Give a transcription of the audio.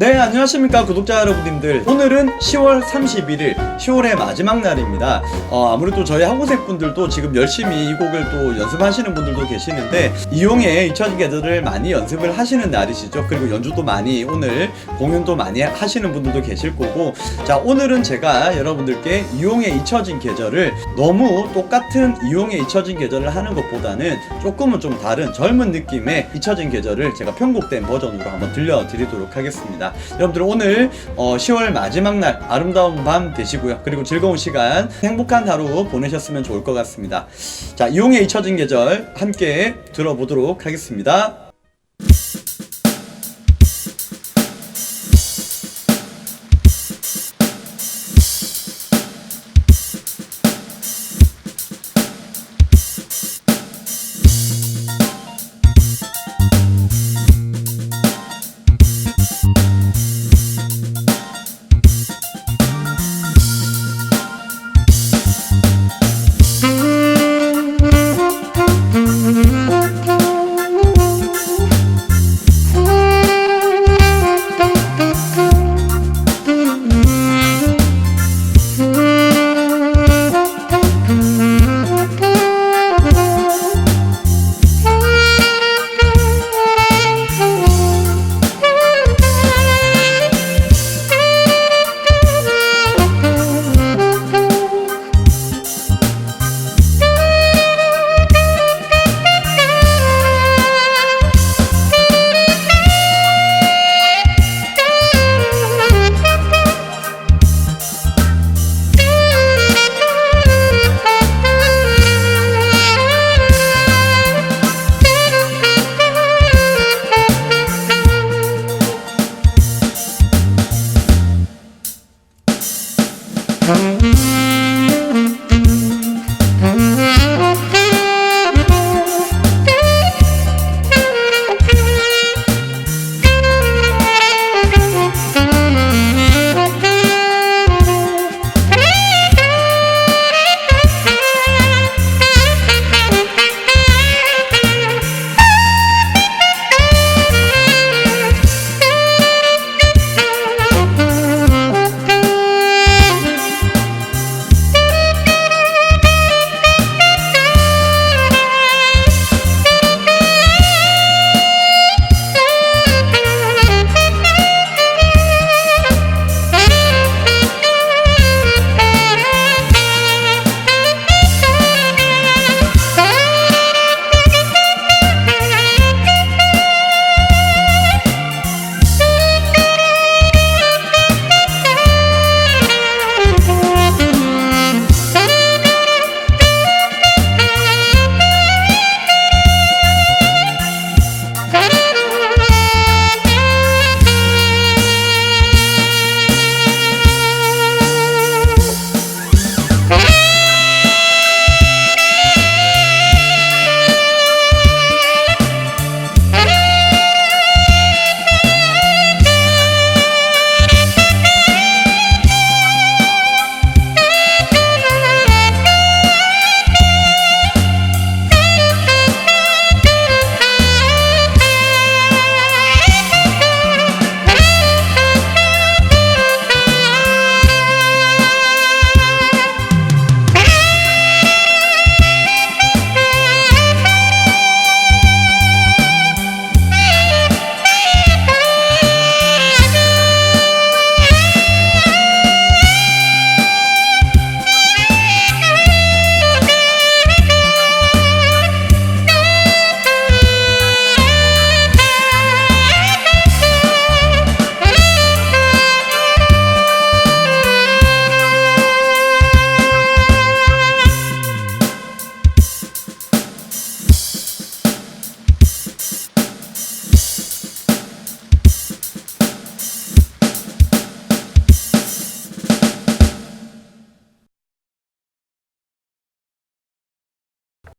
네 안녕하십니까 구독자 여러분들. 오늘은 10월 31일 10월의 마지막 날입니다. 어, 아무래도 저희 학우생 분들도 지금 열심히 이 곡을 또 연습하시는 분들도 계시는데 이용의 잊혀진 계절을 많이 연습을 하시는 날이시죠. 그리고 연주도 많이 오늘 공연도 많이 하시는 분들도 계실 거고. 자 오늘은 제가 여러분들께 이용의 잊혀진 계절을 너무 똑같은 이용의 잊혀진 계절을 하는 것보다는 조금은 좀 다른 젊은 느낌의 잊혀진 계절을 제가 편곡된 버전으로 한번 들려드리도록 하겠습니다 여러분들 오늘 어, 10월 마지막 날 아름다운 밤 되시고요. 그리고 즐거운 시간 행복한 하루 보내셨으면 좋을 것 같습니다. 자 이용의 잊혀진 계절 함께 들어보도록 하겠습니다 Música